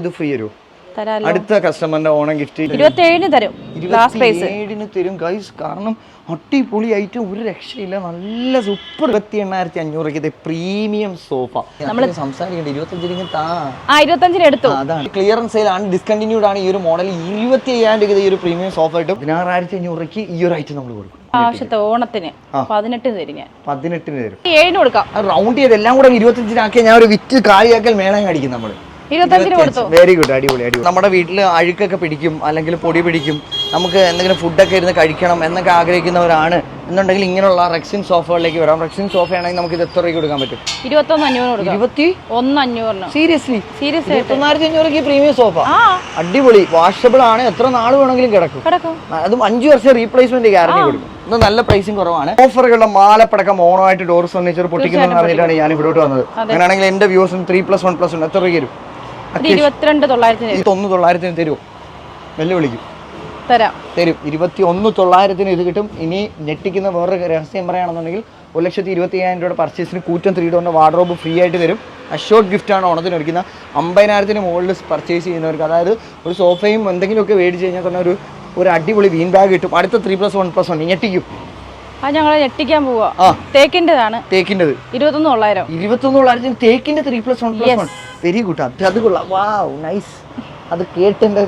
ഇത് ഫ്രീ തരൂ? അടുത്ത കസ്റ്റമറിന്റെ ഓണം ഗിഫ്റ്റ് തരും. തരും. ഗൈസ് കാരണം അടിപൊളിയായിട്ട് ഒരു രക്ഷയില്ല. നല്ല സൂപ്പർ ഇരുപത്തി എണ്ണായിരത്തി അഞ്ഞൂറ് പ്രീമിയം സോഫ നമ്മൾ സംസാരിക്കേണ്ട. ഇരുപത്തഞ്ചിന് താ. ആ ഇരുപത്തഞ്ചിന് എടുത്തു. അതാണ്. ക്ലിയറൻസ് ഡിസ്കണ്ടിന്യൂഡ് ആണ്. ഈ ഒരു മോഡൽ ഇരുപത്തി അയ്യായിരം രൂപ ഈ ഒരു പ്രീമിയം സോഫ കിട്ടും പതിനാറായിരത്തി അഞ്ഞൂറ് രൂപയ്ക്ക് ഈ ഒരു ഐറ്റം നമ്മൾ കൊടുക്കും. ആവശ്യത്തെ ഓണത്തിന് പതിനെട്ടിന് തരും ഞാൻ. പതിനെട്ടിന് തരും. ഏഴിന് കൊടുക്കാം. റൗണ്ട് ചെയ്ത് എല്ലാം കൂടെ ഇരുപത്തഞ്ചിനാക്കിയ ഞാൻ ഒരു വിറ്റ് കാലിയാക്കൽ മേളം അടിക്കും നമ്മൾ ഇരുപത്തഞ്ചിന് കൊടുത്തു. വെരി ഗുഡ് അടിപൊളി അടിപൊളി. നമ്മുടെ വീട്ടിൽ അഴുക്കൊക്കെ പിടിക്കും അല്ലെങ്കിൽ പൊടി പിടിക്കും. നമുക്ക് എന്തെങ്കിലും ഫുഡൊക്കെ ഇരുന്ന് കഴിക്കണം എന്നൊക്കെ ആഗ്രഹിക്കുന്നവരാണ്. എന്നുണ്ടെങ്കിൽ ഇങ്ങനെയുള്ള റെക്സിൻ സോഫകളിലേക്ക് വരാം. റെക്സിൻ സോഫയാണെങ്കിൽ നമുക്ക് ഇത് എത്ര രൂപയ്ക്ക് കൊടുക്കാൻ പറ്റും? ഇരുപത്തൊന്ന് അഞ്ഞൂറ് കൊടുക്കാം. ഇരുപത്തി? ഒന്ന് അഞ്ഞൂറിന്. സീരിയസ്ലി സീരിയസ് ആയിട്ട് ഇരുപത്തൊന്നായിരത്തി അഞ്ഞൂറ് ഈ പ്രീമിയം സോഫ ആ. അടിപൊളി. വാഷബിൾ ആണ്. എത്ര നാൾ വേണമെങ്കിലും കിടക്കും. കിടക്കും. അതും അഞ്ചു വർഷം റീപ്ലേസ്മെന്റ് ഗ്യാരണ്ടി കൊടുക്കും. നല്ല പ്രൈസിങ് കുറവാണ്. ഓഫറുകളുടെ മാലപ്പടക്കം ഓണമായിട്ട് ഡോർ ഫർണിച്ചർ പൊട്ടിക്കുന്നു പറഞ്ഞിട്ടാണ് ഞാൻ ഇവിടോട്ട് വന്നത്. അങ്ങനെയാണെങ്കിൽ എന്റെ വ്യൂസും three plus one plus one എത്ര രൂപ ഇത് ഇരുപത്തിരണ്ട് തൊള്ളായിരത്തിന് ഒന്ന് തരുമോ വെല്ലുവിളിക്കും. തരാം. തരും. ഇരുപത്തി ഒന്ന് തൊള്ളായിരത്തിന് ഇത് കിട്ടും. ഇനി ഞെട്ടിക്കുന്ന വേറൊരു രഹസ്യം പറയുകയാണെന്നുണ്ടെങ്കിൽ ഒരു ലക്ഷത്തി ഇരുപത്തി അയ്യായിരം രൂപയുടെ പർച്ചേസിന് കൂറ്റം ത്രീ ഡോറിന്റെ വാർഡ്രോബ് ഫ്രീ ആയിട്ട് തരും. അഷോർട്ട് ഗിഫ്റ്റാണ് ഓണത്തിന് ഒരുക്കുന്ന അമ്പതിനായിരത്തിന് മുകളിൽ പർച്ചേസ് ചെയ്യുന്നവർക്ക്. അതായത് ഒരു സോഫയും എന്തെങ്കിലുമൊക്കെ മേടിച്ച് കഴിഞ്ഞാൽ തന്നെ ഒരു ഒരു അടിപൊളി വീൻ ബാഗ് കിട്ടും. അടുത്ത three plus one plus one ഞെട്ടിക്കും. അത് ഞങ്ങളെ ഞെട്ടിക്കാൻ പോവാ. തേക്കിന്റെതാണ്. തേക്കിന്റെത്. ഇരുപത്തൊന്ന് തൊള്ളായിരം. ഇരുപത്തൊന്ന് തൊള്ളായിരത്തിന് തേക്കിന്റെ three plus one plus one very good അത് അത് കൊള്ളാം. വാവ് നൈസ് അത് കേട്ട് എന്റെ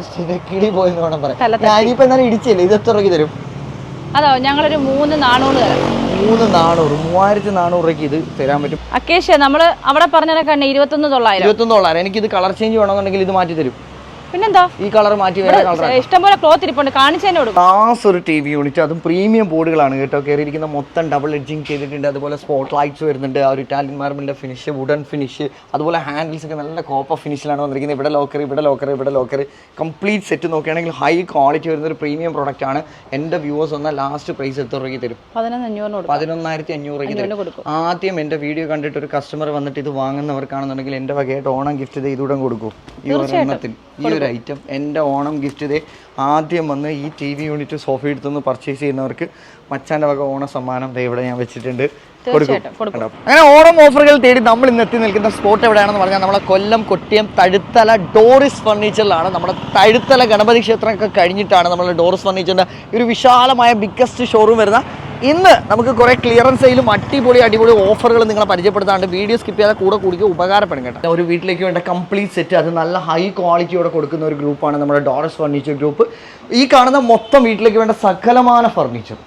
കിളി പോയെന്ന് വേണം പറയാം ഞാനിപ്പോ എന്നാലും ഇടിച്ചില്ലേ? ഇത് എത്ര രൂപയ്ക്ക് തരും? അതോ ഞങ്ങളൊരു മൂന്ന് നാണൂറ് തരാം. മൂന്ന് നാണൂറ് മൂവായിരത്തി നാണൂറ് രൂപയ്ക്ക് ഇത് തരാൻ പറ്റും. അക്കേഷ്യ നമ്മൾ അവിടെ പറഞ്ഞതൊക്കെ ഇരുപത്തൊന്ന് തൊള്ളായിരം. ഇരുപത്തൊന്ന് തൊള്ളായിരം. എനിക്കിത് കളർ ചേഞ്ച് വേണമെന്നുണ്ടെങ്കിൽ ഇത് മാറ്റി തരും. പിന്നെന്താ? ഈ കളർ മാറ്റി വേറെ കളർ ഇഷ്ടംപോലെ ക്ലോത്ത് ഇരിപ്പുണ്ട്. കാണിച്ചു തന്നെ കൊടുക്കും. ക്ലാസ് ഒരു ടി വി യൂണിറ്റ് അതും പ്രീമിയം ബോർഡുകളാണ് കേട്ടോ. കയറിയിരിക്കുന്ന മൊത്തം ഡബിൾ എഡ്ജിങ് ചെയ്തിട്ടുണ്ട്. അതുപോലെ സ്പോട്ട് ലൈറ്റ്സ് വരുന്നുണ്ട്. ആ ഒരു ഇറ്റാലിയൻ മാർബിളിന്റെ ഫിനിഷ് വുഡൻ ഫിനിഷ് അതുപോലെ ഹാൻഡിൽസ് ഒക്കെ നല്ല കോപ്പ ഫിനിഷിലാണ് വന്നിരിക്കുന്നത്. ഇവിടെ ലോക്കർ ഇവിടെ ലോക്കർ ഇവിടെ ലോക്കർ കംപ്ലീറ്റ് സെറ്റ് നോക്കുകയാണെങ്കിൽ ഹൈ ക്വാളിറ്റി വരുന്ന ഒരു പ്രീമിയം പ്രോഡക്റ്റ് ആണ്. എന്റെ വ്യൂവേഴ്സ് വന്നാൽ ലാസ്റ്റ് പ്രൈസ് എത്ര രൂപയ്ക്ക് തരും? പതിനൊന്നായിരത്തി അഞ്ഞൂറ് രൂപയ്ക്ക് തരും. ആദ്യം എന്റെ വീഡിയോ കണ്ടിട്ട് ഒരു കസ്റ്റമർ വന്നിട്ട് ഇത് വാങ്ങുന്നവർക്കാണെന്നുണ്ടെങ്കിൽ എന്റെ വകയായിട്ട് ഓണം ഗിഫ്റ്റ് ഇത് ഇതുകൂടെ കൊടുക്കും. ഈ ഒരു എണ്ണത്തിൽ ഈ ഒരു ഐറ്റം എന്റെ ഓണം ഗിഫ്റ്റ് ഡേ ആദ്യം വന്ന് ഈ ടി വി യൂണിറ്റ് സോഫ എടുത്തുനിന്ന് പർച്ചേസ് ചെയ്യുന്നവർക്ക് മച്ചാന്റെ വക ഓണ സമ്മാനം ദേ ഇവിടെ ഞാൻ വെച്ചിട്ടുണ്ട്? അങ്ങനെ ഓണം ഓഫറുകൾ തേടി നമ്മൾ ഇന്ന് എത്തി നിൽക്കുന്ന സ്പോട്ട് എവിടെയാണെന്ന് പറഞ്ഞാൽ നമ്മളെ കൊല്ലം കൊട്ടിയം തഴുത്തല ഡോറിസ് ഫർണിച്ചറിലാണ് നമ്മുടെ തഴുത്തല ഗണപതി ക്ഷേത്രമൊക്കെ കഴിഞ്ഞിട്ടാണ് നമ്മൾ ഡോറിസ് ഫർണിച്ചറിന്റെ ഒരു വിശാലമായ ബിഗ്ഗസ്റ്റ് ഷോറൂം വരുന്ന ഇന്ന് നമുക്ക് കുറേ ക്ലിയറൻസ് സെയിലും അടിപൊളി അടിപൊളി ഓഫറുകൾ നിങ്ങളെ പരിചയപ്പെടുത്താണ്ട് വീഡിയോ സ്കിപ്പ് ചെയ്യാതെ കൂടെ കൂടി ഉപകാരപ്പെടും കേട്ടോ. ഒരു വീട്ടിലേക്ക് വേണ്ട കംപ്ലീറ്റ് സെറ്റ് അത് നല്ല ഹൈ ക്വാളിറ്റിയോടെ കൊടുക്കുന്ന ഒരു ഗ്രൂപ്പാണ് നമ്മുടെ ഡോറസ് ഫർണിച്ചർ ഗ്രൂപ്പ് ഈ കാണുന്ന മൊത്തം വീട്ടിലേക്ക് വേണ്ട സകലമാന ഫർണിച്ചർ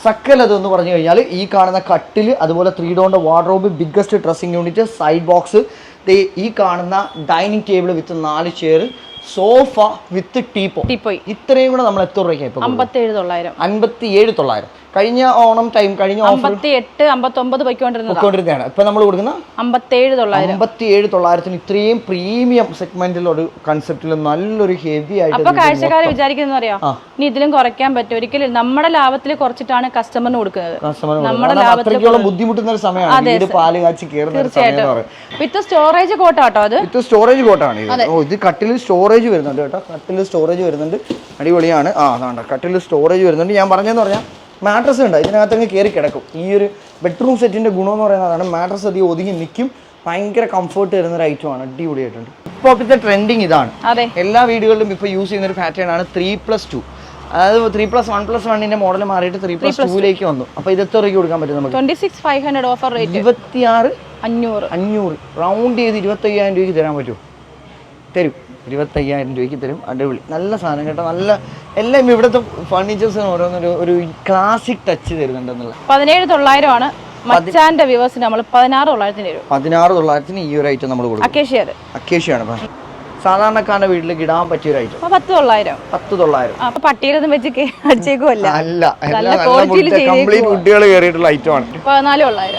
സക്കലത് എന്ന് പറഞ്ഞു കഴിഞ്ഞാൽ ഈ കാണുന്ന കട്ടിൽ അതുപോലെ ത്രീ ഡോറിന്റെ wardrobe biggest dressing unit side box ഈ കാണുന്ന ഡൈനിങ് ടേബിൾ വിത്ത് നാല് chair sofa with teapoy teapoy ഇത്രയും കൂടെ നമ്മൾ എത്ര രൂപയ്ക്ക് അമ്പത്തി ഏഴ് തൊള്ളായിരം. അമ്പത്തി ഏഴ് തൊള്ളായിരം. കഴിഞ്ഞ ഓണം ടൈം കഴിഞ്ഞ ഓണം ഇപ്പൊ അമ്പത്തൊമ്പത് നമ്മൾ കൊടുക്കുന്ന അമ്പത്തിയേഴ് തൊള്ളായിരം. തൊള്ളായിരത്തിന് ഇത്രയും പ്രീമിയം സെഗ്മെന്റിലൊരു കൺസെപ്റ്റിൽ നല്ലൊരു ഹെവി ആയിട്ട് അപ്പൊ കാഴ്ചക്കാരെ വിചാരിക്കുന്ന അറിയാം? ഇനി ഇതിലും കുറയ്ക്കാൻ പറ്റും. ഒരിക്കലും നമ്മുടെ ലാഭത്തിൽ കുറച്ചിട്ടാണ് കസ്റ്റമറിന് കൊടുക്കുന്നത്. നമ്മുടെ അത്രയ്ക്കോളം ബുദ്ധിമുട്ടുന്ന ഒരു സമയമാണ്. പാൽ കാച്ചി കയറുന്ന ഒരു വിത്ത് സ്റ്റോറേജ് കോട്ടാട്ടോ അത്? വിത്ത് സ്റ്റോറേജ് കോട്ടാണ് ഇത് കട്ടിൽ സ്റ്റോറേജ് വരുന്നുണ്ട് കേട്ടോ. കട്ടിൽ സ്റ്റോറേജ് വരുന്നുണ്ട്. അടിപൊളിയാണ്. ആ അതാണ് കട്ടിൽ സ്റ്റോറേജ് വരുന്നുണ്ട്. ഞാൻ പറഞ്ഞതെന്ന് പറഞ്ഞാൽ മാട്രസ് ഉണ്ട്. ഇതിനകത്തങ്ങ് കയറി കിടക്കും. ഈ ഒരു ബെഡ്റൂം സെറ്റിന്റെ ഗുണം എന്ന് പറയുന്നതാണ് മാട്രസ് അധികം ഒതുങ്ങി നിൽക്കും. ഭയങ്കര കംഫർട്ട് തരുന്ന ഒരു ഐറ്റം ഐറ്റമാണ് അടിപൊളിയായിട്ടുണ്ട്. ഇപ്പോൾ ഇപ്പോഴത്തെ ട്രെൻഡിങ് ഇതാണ്. അതെ. എല്ലാ വീടുകളിലും ഇപ്പോൾ യൂസ് ചെയ്യുന്ന ഒരു പാറ്റേൺ ആണ് ത്രീ പ്ലസ് ടു അതായത് ത്രീ പ്ലസ് വൺ പ്ലസ് വണ്ണിന്റെ മോഡൽ മാറിയിട്ട് ത്രീ പ്ലസ് ടൂലേക്ക് വന്നു. അപ്പോൾ ഇത് എത്ര കൊടുക്കാൻ പറ്റും നമുക്ക്? Twenty six five hundred offer rate ഇരുപത്തിയാറ് അഞ്ഞൂറ്. അഞ്ഞൂറ്. റൗണ്ട് ചെയ്ത് ഇരുപത്തയ്യായിരം രൂപയ്ക്ക് തരാൻ പറ്റുമോ? തരും. ഇരുപത്തയ്യായിരം രൂപയ്ക്ക് തരും. അടിപൊളി. നല്ല സാധനം കേട്ടോ. നല്ല എല്ലാം ഇവിടുത്തെ ഫർണിച്ചേഴ്സിന് ഓരോന്നൊരു ഒരു ക്ലാസിക് ടച്ച് തരുന്നുണ്ടെന്നുള്ള പതിനേഴ് തൊള്ളായിരം ആണ് മച്ചാന്റെ വ്യൂവേഴ്സിന് നമ്മൾ പതിനാറ് തൊള്ളായിരത്തിന് പതിനാറ് തൊള്ളായിരത്തിന് ഈ ഒരു ഐറ്റം നമ്മൾ കൊടുക്കും. അക്കേഷ്യ അത് അക്കേഷ്യാണ് ഇപ്പം സാധാരണക്കാരന്റെ വീട്ടിലേക്ക് ഇടാൻ പറ്റിയ ഒരു ഐറ്റം അപ്പൊ പത്ത് തൊള്ളായിരം. പത്ത് തൊള്ളായിരം. പട്ടിയിലൊന്നും വെച്ച് അടിച്ചേക്കുമല്ല അല്ല. എല്ലാം നല്ല quality യിൽ കംപ്ലീറ്റ് കയറിയിട്ടുള്ള ഐറ്റം ആണ്.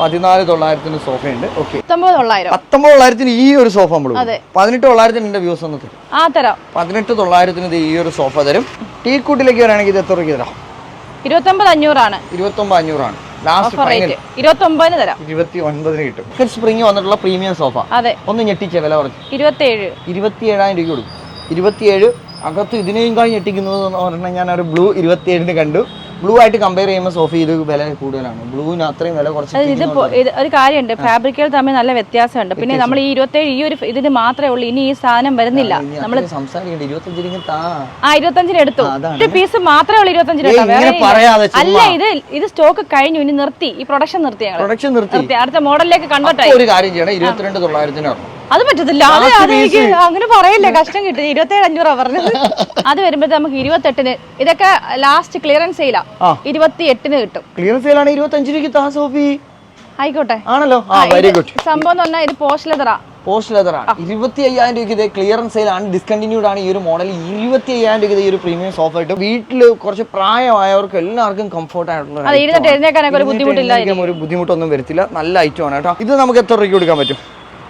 പതിനാല് തൊള്ളായിരത്തിന് സോഫയുണ്ട്. ഓക്കെ പത്തൊമ്പത് തൊള്ളായിരം. പത്തൊമ്പത് തൊള്ളായിരത്തിന് ഈ ഒരു സോഫ നമ്മൾ. പതിനെട്ട് തൊള്ളായിരത്തിന് എന്റെ വ്യൂസ് ഒന്ന് തരും. പതിനെട്ട് തൊള്ളായിരത്തിന് ഈ ഒരു സോഫ തരും. ടീക്കൂട്ടിലേക്ക് വരാണെങ്കിൽ ഇത് എത്ര രൂപയ്ക്ക് തരാം? ഇരുപത്തൊമ്പത് അഞ്ഞൂറാണ്. ഇരുപത്തൊമ്പത് അഞ്ഞൂറാണ്. ലാസ്റ്റ് ഫൈനൽ ഇരുപത്തൊമ്പതിന് തരാം. ഇരുപത്തി ഒൻപതിന് കിട്ടും സ്പ്രിംഗ് വന്നിട്ടുള്ള പ്രീമിയം സോഫ അതെ. ഒന്ന് ഞെട്ടിച്ച വില കുറച്ച്. ഇരുപത്തിയേഴ്. ഇരുപത്തിയേഴായിരം രൂപ കൊടുക്കും. ഇരുപത്തിയേഴ് അകത്ത് ഇതിനെയും കാണി ഞെട്ടിക്കുന്നത് എന്ന് പറഞ്ഞാൽ ഞാൻ ഒരു ബ്ലൂ ഇരുപത്തിയേഴിന് കണ്ടു. ബ്ലൂ ആയിട്ട് കമ്പയർ ചെയ്യുമ്പോൾ സോഫി ഇത് വില കൂടുതലാണ്. ബ്ലൂവിന് അത്രയും വില കുറച്ച് ഇത് ഒരു കാര്യമുണ്ട്. ഫാബ്രിക്കുകൾ തമ്മിൽ നല്ല വ്യത്യാസമുണ്ട്. പിന്നെ നമ്മൾ ഈ ഇരുപത്തേഴ് ഈ ഒരു ഇതിന് മാത്രമേ ഉള്ളൂ. ഇനി ഈ സാധനം വരുന്നില്ല. നമ്മൾ സംസാരിക്കണ്ട. ഇരുപത്തഞ്ചിന് ആ ഇരുപത്തഞ്ചിന് എടുത്തു. ഒരു പീസ് മാത്രമേ ഉള്ളൂ ഇരുപത്തഞ്ചിന് അല്ല ഇത് ഇത് സ്റ്റോക്ക് കഴിഞ്ഞു. ഇനി നിർത്തി. ഈ പ്രൊഡക്ഷൻ നിർത്തി പ്രൊഡക്ഷൻ നിർത്തി. അടുത്ത മോഡലിലേക്ക് കണ്ടോട്ടെ ഒരു കാര്യം ചെയ്യണം. ഇരുപത്തിരണ്ട് തൊള്ളായിരത്തിനാണ് അത് പറ്റത്തില്ല. അത് അങ്ങനെ പറയില്ല കഷ്ടം കിട്ടി. ഇരുപത്തേഴ് അഞ്ഞൂറാ പറഞ്ഞത്. അത് വരുമ്പോഴത്തെ നമുക്ക് ഇരുപത്തെട്ടിന് ഇതൊക്കെ ലാസ്റ്റ് ക്ലിയറൻസ് സെയിലാ ആ. ഇരുപത്തി എട്ടിന് കിട്ടും. ക്ലിയറൻസ് സെയിലാണ് ഇരുപത്തഞ്ച് രൂപയ്ക്ക് താ സോഫി. ആയിക്കോട്ടെ. ആണല്ലോ? ആ വെരി ഗുഡ് സംഭവം എന്ന് പറഞ്ഞാൽ ഇത് പോസ്റ്റ് ലെതറാ പോസ്റ്റ് ലെതറാണ് ഇരുപത്തി അയ്യായിരം രൂപയ്ക്ക് ഇത് ക്ലിയറൻസ് സെയിൽ ആണ്. ഡിസ്കണ്ടിന്യൂഡ് ആണ് ഈ ഒരു മോഡൽ ഇരുപത്തി അയ്യായിരം രൂപയ്ക്ക് ഇത് ഈ ഒരു പ്രീമിയം സോഫ ആയിട്ട് വീട്ടിൽ കുറച്ച് പ്രായമായവർക്ക് എല്ലാവർക്കും കംഫർട്ട് ആയിട്ടുള്ള ഒരു അത് item ആണ്. എഴുന്നേക്കാനൊക്കെ ഒരു ഇരുന്നിട്ട് ബുദ്ധിമുട്ടില്ല എഴുന്നേൽക്കാൻ ഒരു ബുദ്ധിമുട്ടൊന്നും വരത്തില്ല. നല്ല ഐറ്റം ആണ് കേട്ടോ. ഇത് നമുക്ക് എത്ര രൂപയ്ക്ക് കൊടുക്കാൻ പറ്റും?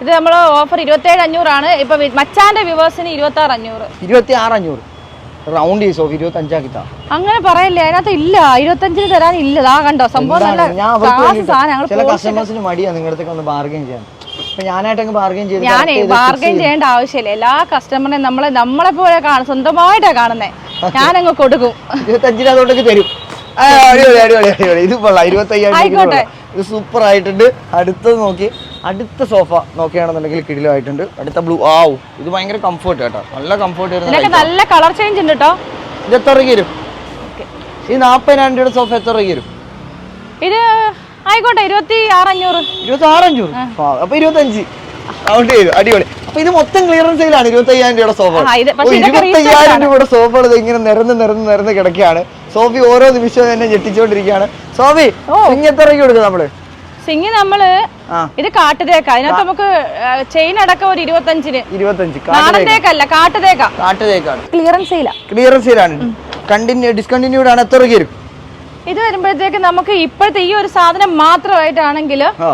ഇത് നമ്മൾ ഓഫർ ഇരുപത്തേഴ് അഞ്ഞൂറാണ്. ഇപ്പൊ മച്ചാന്റെ വ്യൂവേഴ്സിന് ഇരുപത്തി ആറ് അഞ്ഞൂറ്. ഇരുപത്തി ആറ് അഞ്ഞൂറ്. റൗണ്ട് ഇരുപത്തി അഞ്ചാക്കി അങ്ങനെ പറയല്ലേ അതിനകത്ത് ഇല്ല. ഇരുപത്തഞ്ചിന് തരാൻ ഇല്ല ഇതാ കണ്ടോ സംഭവം നല്ല ഞാൻ ചില കസ്റ്റമേഴ്സിന് മടിയാ നിങ്ങളുടെ ഒന്ന് ബാർഗൈൻ ചെയ്യാൻ. അപ്പൊ ഞാനായിട്ടങ്ങ് ബാർഗൈൻ ചെയ്ത് ഞാനേ ബാർഗൈൻ ചെയ്യേണ്ട ആവശ്യമില്ല. എല്ലാ കസ്റ്റമറിനെയും നമ്മളെ നമ്മളെ പോലെ കാണും സ്വന്തമായിട്ടാ കാണുന്നേ. ഞാനങ്ങ് കൊടുക്കും. തരും. ഇത് കൊള്ളാം. ഇരുപത്തി ആയിക്കോട്ടെ. ഇത് സൂപ്പർ ആയിട്ടുണ്ട്. അടുത്തത് നോക്കി. അടുത്ത സോഫ നോക്കുകയാണെന്നുണ്ടെങ്കിൽ കിടിലായിട്ടുണ്ട് അടുത്ത ബ്ലൂ. ആവും ഇത് ഭയങ്കര കംഫർട്ട് കേട്ടോ. നല്ല കംഫർട്ട് വരുന്ന നല്ല കളർ ചേഞ്ച് ഉണ്ട് കേട്ടോ ഇത് എത്ര രൂപയ്ക്ക് വരും? ഈ നാൽപ്പതിനായിരം രൂപയുടെ സോഫ എത്ര രൂപയ്ക്ക് വരും? ഇത് ആയിക്കോട്ടെ ഇരുപത്തി ആറഞ്ഞൂറ് ഇരുപത്തി ആറഞ്ഞൂറ് അപ്പൊ ഇരുപത്തഞ്ച്. ചെയ്തു. അടിപൊളി. അപ്പൊ ഇത് മൊത്തം ക്ലിയറൻസ് സെയിലാണ് ഇരുപത്തി അയ്യായിരം രൂപയുടെ സോഫ. ആ, ഇരുപത്തി അയ്യായിരം രൂപയുടെ സോഫകൾ ഇത് ഇങ്ങനെ നിരന്ന് നിരന്ന് നിരന്ന് കിടക്കുകയാണ്. സോഫി ഓരോ നിമിഷവും തന്നെ ഞെട്ടിച്ചുകൊണ്ടിരിക്കുകയാണ്. സോഫി ഇങ്ങനത്തെ എത്ര രൂപയ്ക്ക് കൊടുക്കും നമ്മൾ? സിംഗ് നമ്മൾ ഇത് കാട്ടുതേക്ക. അതിനകത്ത് നമുക്ക് ചെയിൻ അടക്കം ഒരു ഇരുപത്തഞ്ചിന്. ഇരുപത്തഞ്ച്. നാടൻ തേക്കല്ല കാട്ടുതേക്ക. കാട്ടുതേക്കാണ്. ക്ലിയറൻസ് ഇല്ല ക്ലിയറൻസ് സെയിലാണ് കണ്ടിന്യൂ ഡിസ്കണ്ടിന്യൂഡ് ആണ് എത്ര ഇത് വരുമ്പോഴത്തേക്ക് നമുക്ക് ഇപ്പോഴത്തെ ഈ ഒരു സാധനം മാത്രമായിട്ടാണെങ്കിൽ ആ.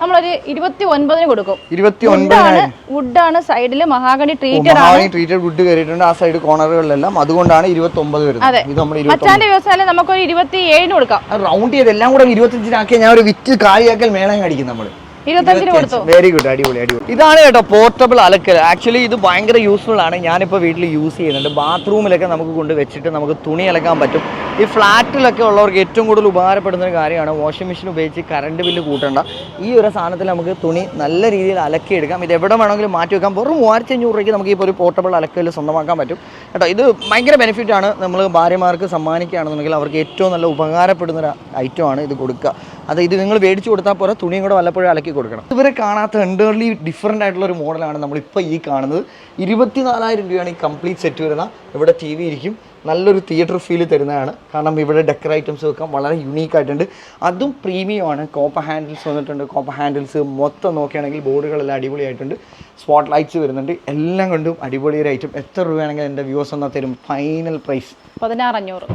നമ്മളൊരു ഇരുപത്തി ഒൻപതിന് കൊടുക്കും ഇരുപത്തി ഒൻപതിനായിരം വുഡാണ് സൈഡിൽ മഹാഗണി ട്രീറ്റഡ് ആണ്. ട്രീറ്റഡ് വുഡ് കയറിയിട്ടുണ്ട്. ആ സൈഡ് കോർണറുകളിലെല്ലാം അതുകൊണ്ടാണ് ഇരുപത്തി ഒമ്പത്. വരുന്നത് നമ്മൾ മച്ചാന്റെ വ്യവസായം നമുക്കൊരു ഇരുപത്തി ഏഴിന് കൊടുക്കാം റൗണ്ട് ചെയ്ത് എല്ലാം കൂടെ ഇരുപത്തിയഞ്ചിനാക്കിയാൽ ഞാൻ ഒരു വിറ്റ് കാലിയാക്കൽ മേളം അടിക്കും നമ്മൾ. ഇരുപത്തഞ്ചിന് കൊടുത്തു. വെരി ഗുഡ് അടിപൊളി അടിപൊളി. ഇതാണ് കേട്ടോ പോർട്ടബിൾ അലക്കൽ. ആക്ച്വലി ഇത് ഭയങ്കര യൂസ്ഫുൾ ആണ്. ഞാനിപ്പോൾ വീട്ടിൽ യൂസ് ചെയ്യുന്നുണ്ട്. ബാത്റൂമിലൊക്കെ നമുക്ക് കൊണ്ട് വെച്ചിട്ട് നമുക്ക് തുണി അലക്കാൻ പറ്റും. ഈ ഫ്ലാറ്റിലൊക്കെ ഉള്ളവർക്ക് ഏറ്റവും കൂടുതൽ ഉപകാരപ്പെടുന്ന ഒരു കാര്യമാണ് വാഷിംഗ് മെഷീൻ ഉപയോഗിച്ച് കറണ്ട് ബില്ല് കൂട്ടേണ്ട. ഈ ഒരു സാധനത്തിൽ നമുക്ക് തുണി നല്ല രീതിയിൽ അലക്കിയെടുക്കാം. ഇത് എവിടെ വേണമെങ്കിലും മാറ്റി വെക്കാം. വെറും മൂവായിരത്തി അഞ്ഞൂറ് രൂപയ്ക്ക് നമുക്ക് ഇപ്പോൾ ഒരു പോർട്ടബിൾ അലക്കൽ സ്വന്തമാക്കാൻ പറ്റും. കേട്ടോ ഇത് ഭയങ്കര ബെനിഫിറ്റ് ആണ്. നമ്മൾ ഭാര്യമാർക്ക് സമ്മാനിക്കുകയാണെന്നുണ്ടെങ്കിൽ അവർക്ക് ഏറ്റവും നല്ല ഉപകാരപ്പെടുന്ന ഒരു ഐറ്റമാണ് ഇത് കൊടുക്കുക. അത് ഇത് നിങ്ങൾ മേടിച്ചു കൊടുത്താൽ പോരാ തുണിയും കൂടെ വല്ലപ്പോഴും അലക്കി കൊടുക്കണം. ഇവരെ കാണാത്ത എന്റർലി ഡിഫറെന്റ് ആയിട്ടുള്ള ഒരു മോഡലാണ് നമ്മളിപ്പോൾ ഈ കാണുന്നത്. ഇരുപത്തിനാലായിരം രൂപയാണ് ഈ കംപ്ലീറ്റ് സെറ്റ് വരുന്ന. ഇവിടെ ടി വി ഇരിക്കും. നല്ലൊരു തിയേറ്റർ ഫീൽ തരുന്നതാണ്. കാരണം ഇവിടെ ഡെക്കർ ഐറ്റംസ് വെക്കാൻ വളരെ യുണീക്ക് ആയിട്ടുണ്ട്. അതും പ്രീമിയം ആണ്. കോപ്പ ഹാൻഡിൽസ് വന്നിട്ടുണ്ട്. കോപ്പ ഹാൻഡിൽസ് മൊത്തം നോക്കുകയാണെങ്കിൽ ബോർഡുകളെല്ലാം അടിപൊളിയായിട്ടുണ്ട്. സ്പോട്ട് ലൈറ്റ്സ് വരുന്നുണ്ട്. എല്ലാം കൊണ്ടും അടിപൊളി ഒരു ഐറ്റം എത്ര രൂപയാണെങ്കിൽ എന്റെ വ്യൂസ് എന്നാൽ തരും. ഫൈനൽ പ്രൈസ്